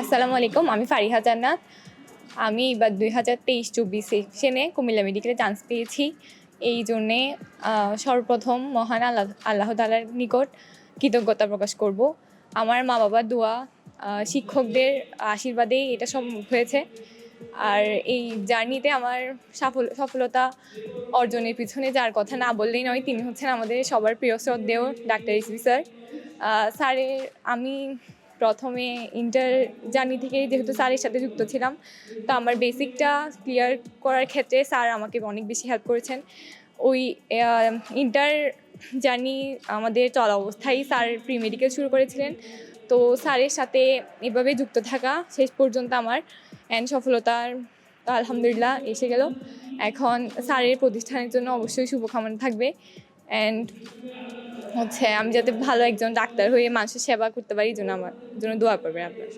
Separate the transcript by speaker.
Speaker 1: আসসালামু আলাইকুম, আমি ফারিহা জান্নাত। আমি এবার দুই হাজার তেইশ চব্বিশ সেকশনে কুমিল্লা মেডিকেলে চান্স পেয়েছি। এই জন্যে সর্বপ্রথম মহান আল্লাহ আল্লাহ তালার নিকট কৃতজ্ঞতা প্রকাশ করব। আমার মা বাবার দোয়া শিক্ষকদের আশীর্বাদেই এটা সম্ভব হয়েছে। আর এই জার্নিতে আমার সাফল, সফলতা অর্জনের পিছনে যার কথা না বললেই নয়, তিনি হচ্ছেন আমাদের সবার প্রিয় শ্রদ্ধেয় ডাক্তার ইসবি স্যার। স্যারের, আমি প্রথমে ইন্টার জার্নি থেকে যেহেতু স্যারের সাথে যুক্ত ছিলাম, তো আমার বেসিকটা ক্লিয়ার করার ক্ষেত্রে স্যার আমাকে অনেক বেশি হেল্প করেছেন। ওই ইন্টার জার্নি আমাদের চলা অবস্থায় স্যার প্রি মেডিকেল শুরু করেছিলেন। তো স্যারের সাথে এভাবে যুক্ত থাকা শেষ পর্যন্ত আমার অ্যান্ড সফলতার আলহামদুলিল্লাহ এসে গেল। এখন স্যারের প্রতিষ্ঠানের জন্য অবশ্যই শুভকামনা থাকবে। অ্যান্ড হচ্ছে আমি যাতে ভালো একজন ডাক্তার হয়ে মানুষের সেবা করতে পারি জন্য আমার জন্য দোয়া করবেন আপনার।